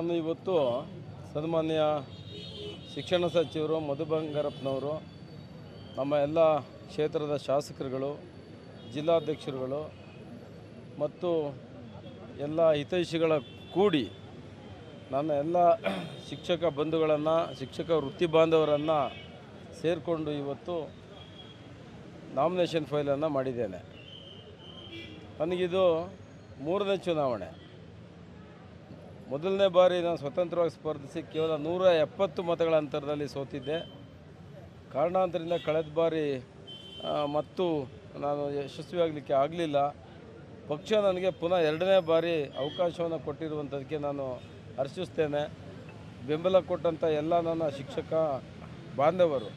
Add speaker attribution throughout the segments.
Speaker 1: ನಾನು ಇವತ್ತು ಸನ್ಮಾನ್ಯ ಶಿಕ್ಷಣ ಸಚಿವರು ಮಧು ಬಂಗಾರಪ್ಪನವರು ನಮ್ಮ ಎಲ್ಲ ಕ್ಷೇತ್ರದ ಶಾಸಕರುಗಳು, ಜಿಲ್ಲಾಧ್ಯಕ್ಷರುಗಳು ಮತ್ತು ಎಲ್ಲ ಹಿತೈಷಿಗಳ ಕೂಡಿ ನನ್ನ ಎಲ್ಲ ಶಿಕ್ಷಕ ಬಂಧುಗಳನ್ನು, ಶಿಕ್ಷಕ ವೃತ್ತಿ ಬಾಂಧವರನ್ನು ಸೇರಿಕೊಂಡು ಇವತ್ತು ನಾಮಿನೇಷನ್ ಫೈಲನ್ನು ಮಾಡಿದ್ದೇನೆ. ನನಗಿದು ಮೂರನೇ ಚುನಾವಣೆ. ಮೊದಲನೇ ಬಾರಿ ನಾನು ಸ್ವತಂತ್ರವಾಗಿ ಸ್ಪರ್ಧಿಸಿ ಕೇವಲ ನೂರ ಎಪ್ಪತ್ತು ಮತಗಳ ಅಂತರದಲ್ಲಿ ಸೋತಿದ್ದೆ. ಕಾರಣಾಂತರದಿಂದ ಕಳೆದ ಬಾರಿ ಮತ್ತು ನಾನು ಯಶಸ್ವಿಯಾಗಲಿಕ್ಕೆ ಆಗಲಿಲ್ಲ. ಪಕ್ಷ ನನಗೆ ಪುನಃ ಎರಡನೇ ಬಾರಿ ಅವಕಾಶವನ್ನು ಕೊಟ್ಟಿರುವಂಥದ್ದಕ್ಕೆ ನಾನು ಹರ್ಷಿಸ್ತೇನೆ. ಬೆಂಬಲ ಕೊಟ್ಟಂಥ ಎಲ್ಲ ನನ್ನ ಶಿಕ್ಷಕ ಬಾಂಧವರು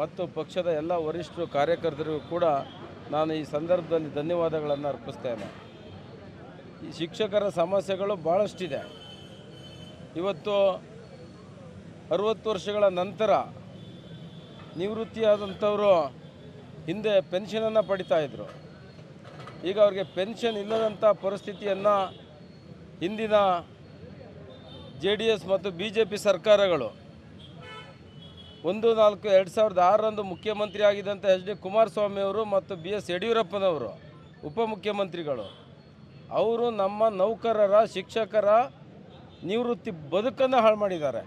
Speaker 1: ಮತ್ತು ಪಕ್ಷದ ಎಲ್ಲ ವರಿಷ್ಠರು, ಕಾರ್ಯಕರ್ತರಿಗೂ ಕೂಡ ನಾನು ಈ ಸಂದರ್ಭದಲ್ಲಿ ಧನ್ಯವಾದಗಳನ್ನು ಅರ್ಪಿಸ್ತೇನೆ. ಶಿಕ್ಷಕರ ಸಮಸ್ಯೆಗಳು ಭಾಳಷ್ಟಿದೆ ಇವತ್ತು ಅರುವತ್ತು ವರ್ಷಗಳ ನಂತರ ನಿವೃತ್ತಿಯಾದಂಥವರು ಹಿಂದೆ ಪೆನ್ಷನನ್ನು ಪಡಿತಾಯಿದ್ರು ಈಗ ಅವ್ರಿಗೆ ಪೆನ್ಷನ್ ಇಲ್ಲದಂಥ ಪರಿಸ್ಥಿತಿಯನ್ನು ಹಿಂದಿನ ಜೆ ಡಿ ಎಸ್ ಮತ್ತು ಬಿ ಜೆ ಪಿ ಸರ್ಕಾರಗಳು ಒಂದು ನಾಲ್ಕು ಎರಡು ಸಾವಿರದ ಆರರಂದು ಮುಖ್ಯಮಂತ್ರಿ ಆಗಿದ್ದಂಥ ಎಚ್ ಡಿ ಕುಮಾರಸ್ವಾಮಿಯವರು ಮತ್ತು ಬಿ ಎಸ್ ಯಡಿಯೂರಪ್ಪನವರು ಉಪಮುಖ್ಯಮಂತ್ರಿಗಳು ಅವರು ನಮ್ಮ ನೌಕರರ, ಶಿಕ್ಷಕರ ನಿವೃತ್ತಿ ಬದುಕನ್ನು ಹಾಳು ಮಾಡಿದ್ದಾರೆ.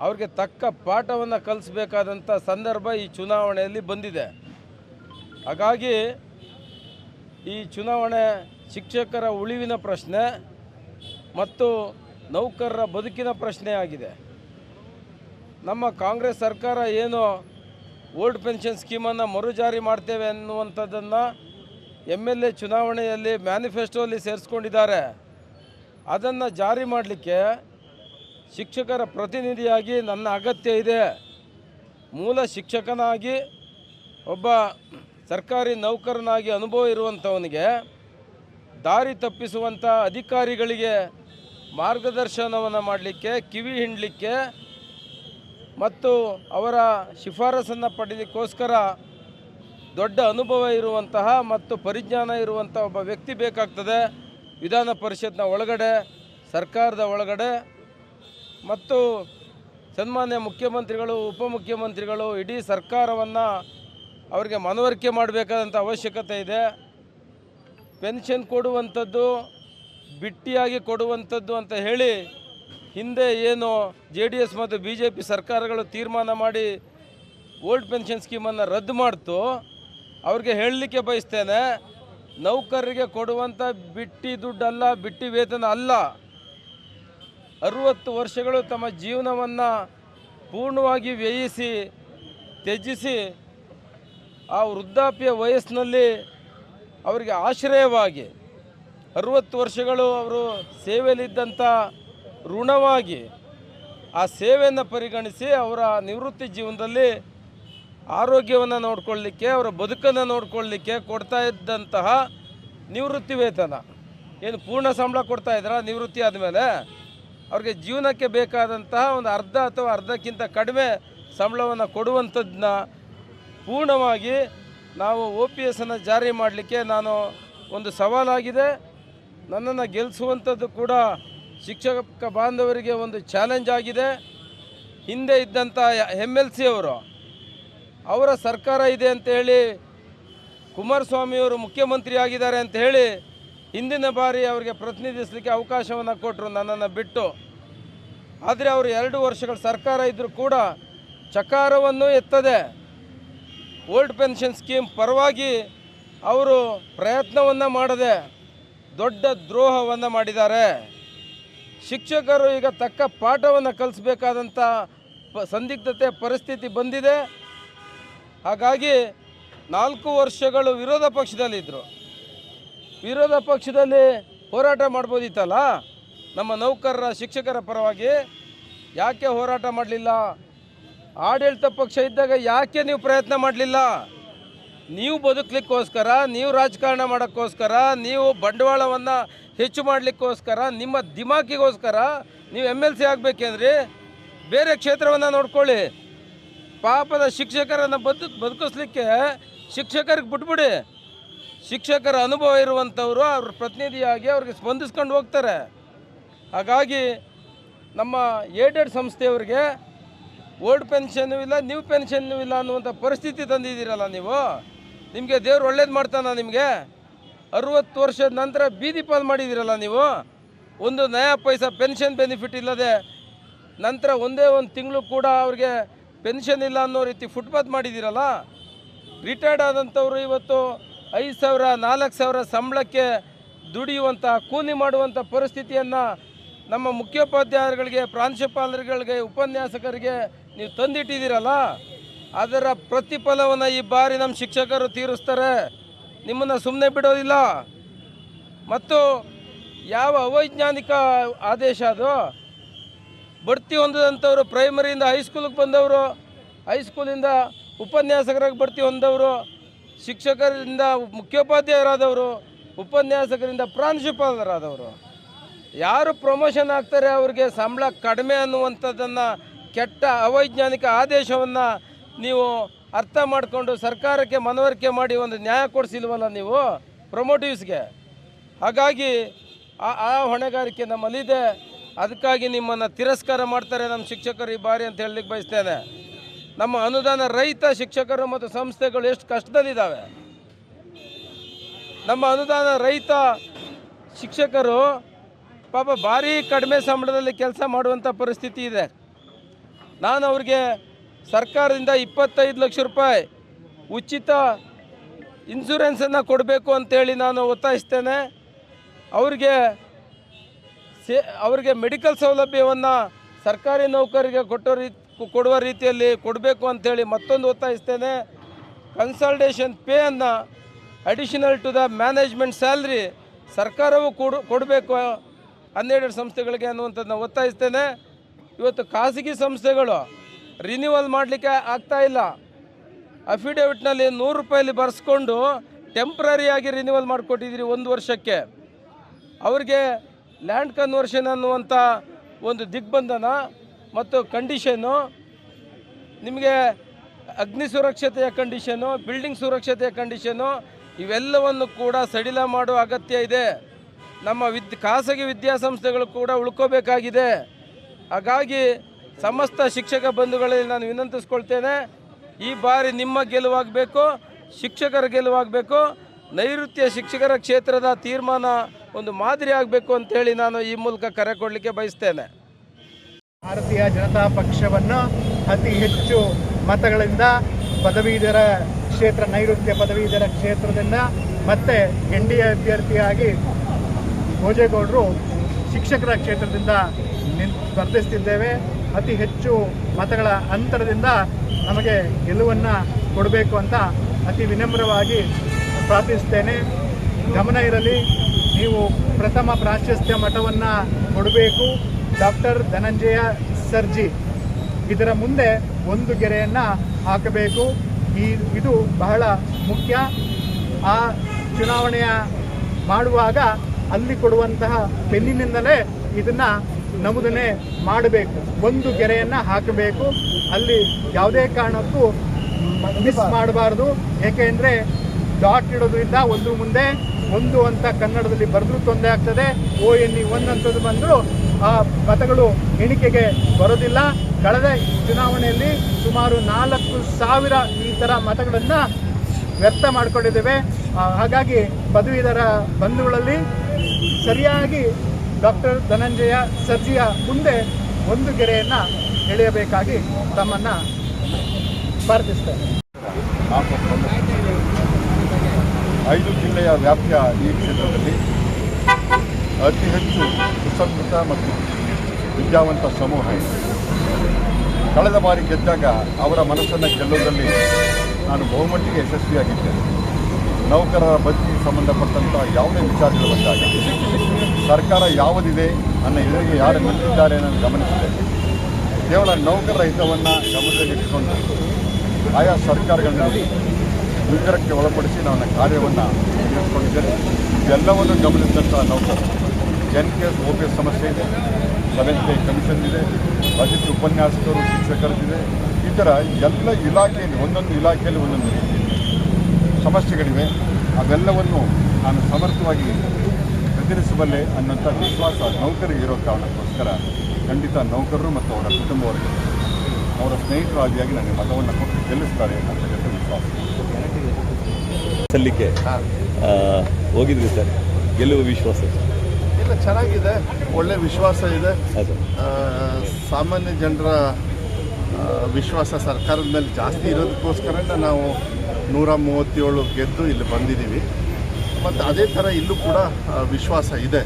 Speaker 1: ಅವ್ರಿಗೆ ತಕ್ಕ ಪಾಠವನ್ನು ಕಲಿಸ್ಬೇಕಾದಂಥ ಸಂದರ್ಭ ಈ ಚುನಾವಣೆಯಲ್ಲಿ ಬಂದಿದೆ. ಹಾಗಾಗಿ ಈ ಚುನಾವಣೆ ಶಿಕ್ಷಕರ ಉಳಿವಿನ ಪ್ರಶ್ನೆ ಮತ್ತು ನೌಕರರ ಬದುಕಿನ ಪ್ರಶ್ನೆ ಆಗಿದೆ. ನಮ್ಮ ಕಾಂಗ್ರೆಸ್ ಸರ್ಕಾರ ಏನು ಓಲ್ಡ್ ಪೆನ್ಷನ್ ಸ್ಕೀಮನ್ನು ಮರುಜಾರಿ ಮಾಡ್ತೇವೆ ಅನ್ನುವಂಥದ್ದನ್ನು ಎಂ ಎಲ್ ಎ ಚುನಾವಣೆಯಲ್ಲಿ ಮ್ಯಾನಿಫೆಸ್ಟೋಲಿ ಸೇರಿಸ್ಕೊಂಡಿದ್ದಾರೆ. ಅದನ್ನು ಜಾರಿ ಮಾಡಲಿಕ್ಕೆ ಶಿಕ್ಷಕರ ಪ್ರತಿನಿಧಿಯಾಗಿ ನನ್ನ ಅಗತ್ಯ ಇದೆ. ಮೂಲ ಶಿಕ್ಷಕನಾಗಿ ಒಬ್ಬ ಸರ್ಕಾರಿ ನೌಕರನಾಗಿ ಅನುಭವ ಇರುವಂಥವನಿಗೆ ದಾರಿ ತಪ್ಪಿಸುವಂಥ ಅಧಿಕಾರಿಗಳಿಗೆ ಮಾರ್ಗದರ್ಶನವನ್ನು ಮಾಡಲಿಕ್ಕೆ, ಕಿವಿ ಹಿಂಡಲಿಕ್ಕೆ ಮತ್ತು ಅವರ ಶಿಫಾರಸನ್ನು ಪಡೀಲಿಕ್ಕೋಸ್ಕರ ದೊಡ್ಡ ಅನುಭವ ಇರುವಂತಹ ಮತ್ತು ಪರಿಜ್ಞಾನ ಇರುವಂಥ ಒಬ್ಬ ವ್ಯಕ್ತಿ ಬೇಕಾಗ್ತದೆ. ವಿಧಾನ ಪರಿಷತ್ನ ಒಳಗಡೆ, ಸರ್ಕಾರದ ಒಳಗಡೆ ಮತ್ತು ಸನ್ಮಾನ್ಯ ಮುಖ್ಯಮಂತ್ರಿಗಳು, ಉಪಮುಖ್ಯಮಂತ್ರಿಗಳು ಇಡೀ ಸರ್ಕಾರವನ್ನು ಅವರಿಗೆ ಮನವರಿಕೆ ಮಾಡಬೇಕಾದಂಥ ಅವಶ್ಯಕತೆ ಇದೆ. ಪೆನ್ಷನ್ ಕೊಡುವಂಥದ್ದು, ಬಿಟ್ಟಿಯಾಗಿ ಕೊಡುವಂಥದ್ದು ಅಂತ ಹೇಳಿ ಹಿಂದೆ ಏನು ಜೆ ಡಿ ಎಸ್ ಮತ್ತು ಬಿ ಜೆ ಪಿ ಸರ್ಕಾರಗಳು ತೀರ್ಮಾನ ಮಾಡಿ ಓಲ್ಡ್ ಪೆನ್ಷನ್ ಸ್ಕೀಮನ್ನು ರದ್ದು ಮಾಡ್ತು. ಅವ್ರಿಗೆ ಹೇಳಲಿಕ್ಕೆ ಬಯಸ್ತೇನೆ, ನೌಕರರಿಗೆ ಕೊಡುವಂಥ ಬಿಟ್ಟಿ ದುಡ್ಡಲ್ಲ, ಬಿಟ್ಟಿ ವೇತನ ಅಲ್ಲ. ಅರುವತ್ತು ವರ್ಷಗಳು ತಮ್ಮ ಜೀವನವನ್ನು ಪೂರ್ಣವಾಗಿ ವ್ಯಯಿಸಿ, ತ್ಯಜಿಸಿ, ಆ ವೃದ್ಧಾಪ್ಯ ವಯಸ್ಸಿನಲ್ಲಿ ಅವರಿಗೆ ಆಶ್ರಯವಾಗಿ, ಅರುವತ್ತು ವರ್ಷಗಳು ಅವರು ಸೇವೆಯಲ್ಲಿದ್ದಂಥ ಋಣವಾಗಿ ಆ ಸೇವೆಯನ್ನು ಪರಿಗಣಿಸಿ ಅವರ ನಿವೃತ್ತಿ ಜೀವನದಲ್ಲಿ ಆರೋಗ್ಯವನ್ನು ನೋಡ್ಕೊಳ್ಳಿಕ್ಕೆ, ಅವರ ಬದುಕನ್ನು ನೋಡ್ಕೊಳ್ಳಿಕ್ಕೆ ಕೊಡ್ತಾ ಇದ್ದಂತಹ ನಿವೃತ್ತಿ ವೇತನ ಏನು ಪೂರ್ಣ ಸಂಬಳ ಕೊಡ್ತಾ ಇದ್ರ? ನಿವೃತ್ತಿ ಆದಮೇಲೆ ಅವ್ರಿಗೆ ಜೀವನಕ್ಕೆ ಬೇಕಾದಂತಹ ಒಂದು ಅರ್ಧ ಅಥವಾ ಅರ್ಧಕ್ಕಿಂತ ಕಡಿಮೆ ಸಂಬಳವನ್ನು ಕೊಡುವಂಥದ್ದನ್ನ ಪೂರ್ಣವಾಗಿ ನಾವು ಒ ಪಿ ಎಸ್ಸನ್ನು ಜಾರಿ ಮಾಡಲಿಕ್ಕೆ ನಾನು ಒಂದು ಸವಾಲಾಗಿದೆ. ನನ್ನನ್ನು ಗೆಲ್ಲಿಸುವಂಥದ್ದು ಕೂಡ ಶಿಕ್ಷಕ ಬಾಂಧವರಿಗೆ ಒಂದು ಚಾಲೆಂಜ್ ಆಗಿದೆ. ಹಿಂದೆ ಇದ್ದಂಥ ಎಂ ಎಲ್ ಸಿ ಅವರು ಅವರ ಸರ್ಕಾರ ಇದೆ ಅಂತ ಹೇಳಿ ಕುಮಾರಸ್ವಾಮಿಯವರು ಮುಖ್ಯಮಂತ್ರಿ ಆಗಿದ್ದಾರೆ ಅಂತ ಹೇಳಿ ಹಿಂದಿನ ಬಾರಿ ಅವರಿಗೆ ಪ್ರತಿನಿಧಿಸಲಿಕ್ಕೆ ಅವಕಾಶವನ್ನು ಕೊಟ್ಟರು ನನ್ನನ್ನು ಬಿಟ್ಟು. ಆದರೆ ಅವರು ಎರಡು ವರ್ಷಗಳ ಸರ್ಕಾರ ಇದ್ದರೂ ಕೂಡ ಚಕಾರವನ್ನು ಎತ್ತದೆ. ಓಲ್ಡ್ ಪೆನ್ಷನ್ ಸ್ಕೀಮ್ ಪರವಾಗಿ ಅವರು ಪ್ರಯತ್ನವನ್ನು ಮಾಡದೆ ದೊಡ್ಡ ದ್ರೋಹವನ್ನು ಮಾಡಿದ್ದಾರೆ. ಶಿಕ್ಷಕರು ಈಗ ತಕ್ಕ ಪಾಠವನ್ನು ಕಲಿಸ್ಬೇಕಾದಂಥ ಸಂದಿಗ್ಧತೆ ಪರಿಸ್ಥಿತಿ ಬಂದಿದೆ. ಹಾಗಾಗಿ ನಾಲ್ಕು ವರ್ಷಗಳು ವಿರೋಧ ಪಕ್ಷದಲ್ಲಿದ್ದರು ವಿರೋಧ ಪಕ್ಷದಲ್ಲಿ ಹೋರಾಟ ಮಾಡ್ಬೋದಿತ್ತಲ್ಲ? ನಮ್ಮ ನೌಕರರ, ಶಿಕ್ಷಕರ ಪರವಾಗಿ ಯಾಕೆ ಹೋರಾಟ ಮಾಡಲಿಲ್ಲ? ಆಡಳಿತ ಪಕ್ಷ ಇದ್ದಾಗ ಯಾಕೆ ನೀವು ಪ್ರಯತ್ನ ಮಾಡಲಿಲ್ಲ? ನೀವು ಬದುಕಲಿಕ್ಕೋಸ್ಕರ, ನೀವು ರಾಜಕಾರಣ ಮಾಡೋಕ್ಕೋಸ್ಕರ, ನೀವು ಬಂಡವಾಳವನ್ನು ಹೆಚ್ಚು ಮಾಡಲಿಕ್ಕೋಸ್ಕರ, ನಿಮ್ಮ ದಿಮಾಕಿಗೋಸ್ಕರ ನೀವು ಎಂ ಎಲ್ ಸಿ ಆಗಬೇಕೆಂದ್ರೆ? ಬೇರೆ ಕ್ಷೇತ್ರವನ್ನು ನೋಡ್ಕೊಳ್ಳಿ. ಪಾಪದ ಶಿಕ್ಷಕರನ್ನು ಬದು ಬದುಕಿಸ್ಲಿಕ್ಕೆ ಶಿಕ್ಷಕರಿಗೆ ಬಿಟ್ಬಿಡಿ. ಶಿಕ್ಷಕರ ಅನುಭವ ಇರುವಂಥವರು ಅವ್ರ ಪ್ರತಿನಿಧಿಯಾಗಿ ಅವ್ರಿಗೆ ಸ್ಪಂದಿಸ್ಕೊಂಡು ಹೋಗ್ತಾರೆ. ಹಾಗಾಗಿ ನಮ್ಮ ಏಡೆಡ್ ಸಂಸ್ಥೆಯವ್ರಿಗೆ ಓಲ್ಡ್ ಪೆನ್ಷನ್ನು ಇಲ್ಲ, ನ್ಯೂ ಪೆನ್ಷನ್ನು ಇಲ್ಲ ಅನ್ನುವಂಥ ಪರಿಸ್ಥಿತಿ ತಂದಿದ್ದೀರಲ್ಲ ನೀವು? ನಿಮಗೆ ದೇವ್ರು ಒಳ್ಳೇದು ಮಾಡ್ತಾನ ನಿಮಗೆ? ಅರುವತ್ತು ವರ್ಷದ ನಂತರ ಬೀದಿ ಪಾಲ್ ಮಾಡಿದ್ದೀರಲ್ಲ ನೀವು? ಒಂದು ನಯಾ ಪೈಸಾ ಪೆನ್ಷನ್ ಬೆನಿಫಿಟ್ ಇಲ್ಲದೆ ನಂತರ ಒಂದೇ ಒಂದು ತಿಂಗಳು ಕೂಡ ಅವ್ರಿಗೆ ಪೆನ್ಷನ್ ಇಲ್ಲ ಅನ್ನೋ ರೀತಿ ಫುಟ್ಪಾತ್ ಮಾಡಿದ್ದೀರಲ್ಲ? ರಿಟೈರ್ಡ್ ಆದಂಥವ್ರು ಇವತ್ತು ಐದು ಸಾವಿರ, ನಾಲ್ಕು ಸಾವಿರ ಸಂಬಳಕ್ಕೆ ದುಡಿಯುವಂಥ ಕೂಲಿ ಮಾಡುವಂಥ ಪರಿಸ್ಥಿತಿಯನ್ನು ನಮ್ಮ ಮುಖ್ಯೋಪಾಧ್ಯಾಯರುಗಳಿಗೆ, ಪ್ರಾಂಶುಪಾಲರುಗಳಿಗೆ, ಉಪನ್ಯಾಸಕರಿಗೆ ನೀವು ತಂದಿಟ್ಟಿದ್ದೀರಲ್ಲ? ಅದರ ಪ್ರತಿಫಲವನ್ನು ಈ ಬಾರಿ ನಮ್ಮ ಶಿಕ್ಷಕರು ತೀರಿಸ್ತಾರೆ. ನಿಮ್ಮನ್ನು ಸುಮ್ಮನೆ ಬಿಡೋದಿಲ್ಲ. ಮತ್ತು ಯಾವ ಅವೈಜ್ಞಾನಿಕ ಆದೇಶ ಅದು? ಬಡ್ತಿ ಹೊಂದದಂಥವ್ರು ಪ್ರೈಮರಿಯಿಂದ ಹೈಸ್ಕೂಲಿಗೆ ಬಂದವರು ಹೈಸ್ಕೂಲಿಂದ ಉಪನ್ಯಾಸಕರಾಗಿ ಬಡ್ತಿ ಹೊಂದವರು, ಶಿಕ್ಷಕರಿಂದ ಮುಖ್ಯೋಪಾಧ್ಯಾಯರಾದವರು, ಉಪನ್ಯಾಸಕರಿಂದ ಪ್ರಾಂಶುಪಾಲರಾದವರು. ಯಾರು ಪ್ರಮೋಷನ್ ಆಗ್ತಾರೆ ಅವ್ರಿಗೆ ಸಂಬಳ ಕಡಿಮೆ ಅನ್ನುವಂಥದ್ದನ್ನು, ಕೆಟ್ಟ ಅವೈಜ್ಞಾನಿಕ ಆದೇಶವನ್ನು ನೀವು ಅರ್ಥ ಮಾಡಿಕೊಂಡು ಸರ್ಕಾರಕ್ಕೆ ಮನವರಿಕೆ ಮಾಡಿ ಒಂದು ನ್ಯಾಯ ಕೊಡಿಸಿಲ್ವಲ್ಲ ನೀವು ಪ್ರೊಮೋಟಿವ್ಸ್ಗೆ ಹಾಗಾಗಿ ಆ ಹೊಣೆಗಾರಿಕೆ ನಮ್ಮಲ್ಲಿದೆ. ಅದಕ್ಕಾಗಿ ನಿಮ್ಮನ್ನು ತಿರಸ್ಕಾರ ಮಾಡ್ತಾರೆ ನಮ್ಮ ಶಿಕ್ಷಕರು ಈ ಬಾರಿ ಅಂತ ಹೇಳಲಿಕ್ಕೆ ಬಯಸ್ತೇನೆ. ನಮ್ಮ ಅನುದಾನ ರಹಿತ ಶಿಕ್ಷಕರು ಮತ್ತು ಸಂಸ್ಥೆಗಳು ಎಷ್ಟು ಕಷ್ಟದಲ್ಲಿದ್ದಾವೆ. ನಮ್ಮ ಅನುದಾನ ರಹಿತ ಶಿಕ್ಷಕರು ಪಾಪ ಭಾರಿ ಕಡಿಮೆ ಸಂಬಳದಲ್ಲಿ ಕೆಲಸ ಮಾಡುವಂಥ ಪರಿಸ್ಥಿತಿ ಇದೆ. ನಾನು ಅವ್ರಿಗೆ ಸರ್ಕಾರದಿಂದ ಇಪ್ಪತ್ತೈದು ಲಕ್ಷ ರೂಪಾಯಿ ಉಚಿತ ಇನ್ಸೂರೆನ್ಸನ್ನು ಕೊಡಬೇಕು ಅಂತೇಳಿ ನಾನು ಒತ್ತಾಯಿಸ್ತೇನೆ. ಅವ್ರಿಗೆ ಸೇ ಅವರಿಗೆ ಮೆಡಿಕಲ್ ಸೌಲಭ್ಯವನ್ನು ಸರ್ಕಾರಿ ನೌಕರಿಗೆ ಕೊಟ್ಟೋ ರೀ ಕೊಡುವ ರೀತಿಯಲ್ಲಿ ಕೊಡಬೇಕು ಅಂಥೇಳಿ ಮತ್ತೊಂದು ಒತ್ತಾಯಿಸ್ತೇನೆ. Consultation ಪೇಯನ್ನು additional to the management salary ಸರ್ಕಾರವು ಕೊಡು ಕೊಡಬೇಕು ಹನ್ನೆರಡು ಸಂಸ್ಥೆಗಳಿಗೆ ಅನ್ನುವಂಥದ್ದನ್ನ ಒತ್ತಾಯಿಸ್ತೇನೆ. ಇವತ್ತು ಖಾಸಗಿ ಸಂಸ್ಥೆಗಳು ರಿನ್ಯೂವಲ್ ಮಾಡಲಿಕ್ಕೆ ಆಗ್ತಾ ಇಲ್ಲ. ಅಫಿಡೇವಿಟ್ನಲ್ಲಿ ನೂರು ರೂಪಾಯಲ್ಲಿ ಬರೆಸ್ಕೊಂಡು ಟೆಂಪ್ರರಿಯಾಗಿ ರಿನ್ಯೂವಲ್ ಮಾಡಿಕೊಟ್ಟಿದ್ದೀರಿ ಒಂದು ವರ್ಷಕ್ಕೆ. ಅವ್ರಿಗೆ ಲ್ಯಾಂಡ್ ಕನ್ವರ್ಷನ್ ಅನ್ನುವಂಥ ಒಂದು ದಿಗ್ಬಂಧನ ಮತ್ತು ಕಂಡೀಷನ್ನು, ನಿಮಗೆ ಅಗ್ನಿ ಸುರಕ್ಷತೆಯ ಕಂಡೀಷನು ಬಿಲ್ಡಿಂಗ್ ಸುರಕ್ಷತೆಯ ಕಂಡೀಷನು ಇವೆಲ್ಲವನ್ನು ಕೂಡ ಸಡಿಲ ಮಾಡುವ ಅಗತ್ಯ ಇದೆ. ನಮ್ಮ ವಿದ್, ಖಾಸಗಿ ವಿದ್ಯಾಸಂಸ್ಥೆಗಳು ಕೂಡ ಉಳ್ಕೋಬೇಕಾಗಿದೆ. ಹಾಗಾಗಿ ಸಮಸ್ತ ಶಿಕ್ಷಕ ಬಂಧುಗಳಲ್ಲಿ ನಾನು ವಿನಂತಿಸ್ಕೊಳ್ತೇನೆ, ಈ ಬಾರಿ ನಿಮ್ಮ ಗೆಲುವಾಗಬೇಕು, ಶಿಕ್ಷಕರ ಗೆಲುವಾಗಬೇಕು. ನೈಋತ್ಯ ಶಿಕ್ಷಕರ ಕ್ಷೇತ್ರದ ತೀರ್ಮಾನ ಒಂದು ಮಾದರಿ ಆಗಬೇಕು ಅಂತೇಳಿ ನಾನು ಈ ಮೂಲಕ ಕರೆ ಕೊಡಲಿಕ್ಕೆ ಬಯಸ್ತೇನೆ.
Speaker 2: ಭಾರತೀಯ ಜನತಾ ಪಕ್ಷವನ್ನು ಅತಿ ಹೆಚ್ಚು ಮತಗಳಿಂದ ಪದವೀಧರ ಕ್ಷೇತ್ರ, ನೈಋತ್ಯ ಪದವೀಧರ ಕ್ಷೇತ್ರದಿಂದ ಮತ್ತೆ ಎನ್ ಡಿ ಎ ಅಭ್ಯರ್ಥಿಯಾಗಿ ಭೋಜೇಗೌಡರು ಶಿಕ್ಷಕರ ಕ್ಷೇತ್ರದಿಂದ ಸ್ಪರ್ಧಿಸ್ತಿದ್ದೇವೆ. ಅತಿ ಹೆಚ್ಚು ಮತಗಳ ಅಂತರದಿಂದ ನಮಗೆ ಗೆಲುವನ್ನು ಕೊಡಬೇಕು ಅಂತ ಅತಿ ವಿನಮ್ರವಾಗಿ ಪ್ರಾರ್ಥಿಸ್ತೇನೆ ಗಮನ ಇರಲಿ, ನೀವು ಪ್ರಥಮ ಪ್ರಾಶಸ್ತ್ಯ ಮಠವನ್ನು ಕೊಡಬೇಕು. ಡಾಕ್ಟರ್ ಧನಂಜಯ ಸರ್ಜಿ. ಇದರ ಮುಂದೆ ಒಂದು ಗೆರೆಯನ್ನು ಹಾಕಬೇಕು. ಈ, ಇದು ಬಹಳ ಮುಖ್ಯ. ಆ ಚುನಾವಣೆಯ ಮಾಡುವಾಗ ಅಲ್ಲಿ ಕೊಡುವಂತಹ ಪೆನ್ನಿನಿಂದಲೇ ಇದನ್ನು ನಮೂದನೆ ಮಾಡಬೇಕು. ಒಂದು ಗೆರೆಯನ್ನು ಹಾಕಬೇಕು. ಅಲ್ಲಿ ಯಾವುದೇ ಕಾರಣಕ್ಕೂ ಮಿಸ್ ಮಾಡಬಾರ್ದು. ಏಕೆಂದರೆ ಡಾಟ್ ಇಡೋದ್ರಿಂದ ಒಂದು ಮುಂದೆ ಒಂದು ಅಂತ ಕನ್ನಡದಲ್ಲಿ ಬರೆದ್ರೂ ತೊಂದರೆ ಆಗ್ತದೆ. ಓ ಎನ್ ಇ ಒನ್ ಅಂತದ್ದು ಬಂದರೂ, ಆ ಮತಗಳು ಎಣಿಕೆಗೆ ಬರೋದಿಲ್ಲ. ಕಳೆದ ಚುನಾವಣೆಯಲ್ಲಿ ಸುಮಾರು ನಾಲ್ಕು ಸಾವಿರ ಈ ಥರ ಮತಗಳನ್ನು ವ್ಯರ್ಥ ಮಾಡಿಕೊಂಡಿದ್ದೇವೆ. ಹಾಗಾಗಿ ಪದವೀಧರ ಬಂಧುಗಳಲ್ಲಿ ಸರಿಯಾಗಿ ಡಾಕ್ಟರ್ ಧನಂಜಯ ಸರ್ಜಿಯ ಮುಂದೆ ಒಂದು ಗೆರೆಯನ್ನು ಎಳೆಯಬೇಕಾಗಿ ತಮ್ಮನ್ನು ಪ್ರಾರ್ಥಿಸ್ತೇನೆ.
Speaker 3: ಐದು ಜಿಲ್ಲೆಯ ವ್ಯಾಪ್ತಿಯ ಈ ಕ್ಷೇತ್ರದಲ್ಲಿ ಅತಿ ಹೆಚ್ಚು ಸುಸಂಸ್ಕೃತ ಮತ್ತು ವಿದ್ಯಾವಂತ ಸಮೂಹ ಇದೆ. ಕಳೆದ ಬಾರಿ ಗೆದ್ದಾಗ ಅವರ ಮನಸ್ಸನ್ನು ಗೆಲ್ಲುವುದರಲ್ಲಿ ನಾನು ಬಹುಮಟ್ಟಿಗೆ ಯಶಸ್ವಿಯಾಗಿದ್ದೇನೆ. ನೌಕರರ ಬದುಕಿಗೆ ಸಂಬಂಧಪಟ್ಟಂಥ ಯಾವುದೇ ವಿಚಾರಗಳು ಬಂದಾಗ ಸರ್ಕಾರ ಯಾವುದಿದೆ ನನ್ನ ಎದುರಿಗೆ ಯಾರು ನಿಂತಿದ್ದಾರೆ ಅನ್ನೋದು ಗಮನಿಸಿದೆ. ಕೇವಲ ನೌಕರರ ಹಿತವನ್ನು ಗಮನದಲ್ಲಿಟ್ಟುಕೊಂಡು ಆಯಾ ಸರ್ಕಾರಗಳನ್ನ ಮುಜರಕ್ಕೆ ಒಳಪಡಿಸಿ ನನ್ನ ಕಾರ್ಯವನ್ನು ನಿರ್ವಹಿಸ್ಕೊಂಡಿದ್ದೇನೆ ಇದೆಲ್ಲವನ್ನು ಗಮನಿಸಿದಂಥ ನೌಕರರು ಎನ್ ಕೆ ಎಸ್ ಎಸ್ ಸಮಸ್ಯೆ ಇದೆ ಸೆವೆಂತ್ ಕಮಿಷನ್ ಇದೆ ಅತಿಥಿ ಉಪನ್ಯಾಸಕರು, ಶಿಕ್ಷಕರಿದೆ. ಈ ಥರ ಎಲ್ಲ ಇಲಾಖೆಯಲ್ಲಿ, ಒಂದೊಂದು ಇಲಾಖೆಯಲ್ಲಿ ಒಂದೊಂದು ರೀತಿ ಸಮಸ್ಯೆಗಳಿವೆ. ಅವೆಲ್ಲವನ್ನು ನಾನು ಸಮರ್ಥವಾಗಿ ಎದುರಿಸಬಲ್ಲೆ ಅನ್ನೋಂಥ ವಿಶ್ವಾಸ ನೌಕರಿಗೆ ಇರೋ ಕಾರಣಕ್ಕೋಸ್ಕರ ಖಂಡಿತ ನೌಕರರು ಮತ್ತು ಅವರ ಕುಟುಂಬವರಿಗೆ, ಅವರ ಸ್ನೇಹಿತರಾದಿಯಾಗಿ ನನಗೆ ಮತವನ್ನು ಕೊಟ್ಟು ಗೆಲ್ಲಿಸ್ತಾರೆ ಅಂತಕ್ಕಂಥ ವಿಶ್ವಾಸ.
Speaker 4: ಸಲ್ಲಿಕೆ. ಹೋಗಿದ್ರಿ ಸರ್? ಗೆಲ್ಲುವ ವಿಶ್ವಾಸ
Speaker 5: ಇಲ್ಲ ಚೆನ್ನಾಗಿದೆ. ಒಳ್ಳೆ ವಿಶ್ವಾಸ ಇದೆ. ಸಾಮಾನ್ಯ ಜನರ ವಿಶ್ವಾಸ ಸರ್ಕಾರದ ಮೇಲೆ ಜಾಸ್ತಿ ಇರೋದಕ್ಕೋಸ್ಕರ ನಾವು ನೂರ ಮೂವತ್ತೇಳು ಗೆದ್ದು ಇಲ್ಲಿ ಬಂದಿದ್ದೀವಿ. ಮತ್ತು ಅದೇ ಥರ ಇಲ್ಲೂ ಕೂಡ ವಿಶ್ವಾಸ ಇದೆ.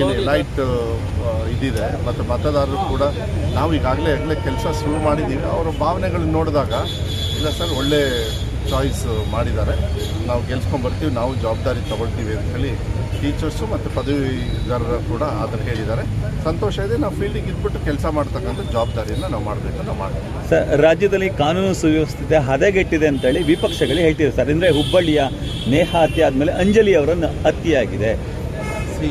Speaker 5: ಏನು ಲೈಟ್ ಇದಿದೆ. ಮತ್ತು ಮತದಾರರು ಕೂಡ ನಾವು ಈಗಾಗಲೇ ಆಗಲೇ ಕೆಲಸ ಶುರು ಮಾಡಿದ್ದೀವಿ. ಅವರ ಭಾವನೆಗಳನ್ನ ನೋಡಿದಾಗ ಇಲ್ಲ ಸರ್ ಒಳ್ಳೆ ಚಾಯ್ಸ್ ಮಾಡಿದ್ದಾರೆ. ನಾವು ಗೆಲ್ಸ್ಕೊಂಡು ಬರ್ತೀವಿ ನಾವು ಜವಾಬ್ದಾರಿ ತೊಗೊಳ್ತೀವಿ ಅಂತ ಹೇಳಿ ಟೀಚರ್ಸು ಮತ್ತು ಪದವೀಧರರು ಕೂಡ ಅದನ್ನು ಹೇಳಿದ್ದಾರೆ. ಸಂತೋಷ ಇದೆ ನಾವು ಫೀಲ್ಡಿಗೆ ಇದ್ಬಿಟ್ಟು ಕೆಲಸ ಮಾಡ್ತಕ್ಕಂಥ ಜವಾಬ್ದಾರಿಯನ್ನು ನಾವು ಮಾಡಬೇಕು ನಾವು ಮಾಡ್ತೀವಿ.
Speaker 4: ಸರ್ ರಾಜ್ಯದಲ್ಲಿ ಕಾನೂನು ಸುವ್ಯವಸ್ಥೆ ಹದಗೆಟ್ಟಿದೆ ಅಂತೇಳಿ ವಿಪಕ್ಷಗಳು ಹೇಳ್ತಿದ್ದಾರೆ ಸರ್. ಅಂದರೆ ಹುಬ್ಬಳ್ಳಿಯ ನೇಹ ಹತ್ಯೆ ಆದಮೇಲೆ ಅಂಜಲಿ ಅವರನ್ನು ಹತ್ಯೆಯಾಗಿದೆ
Speaker 5: ಸಿ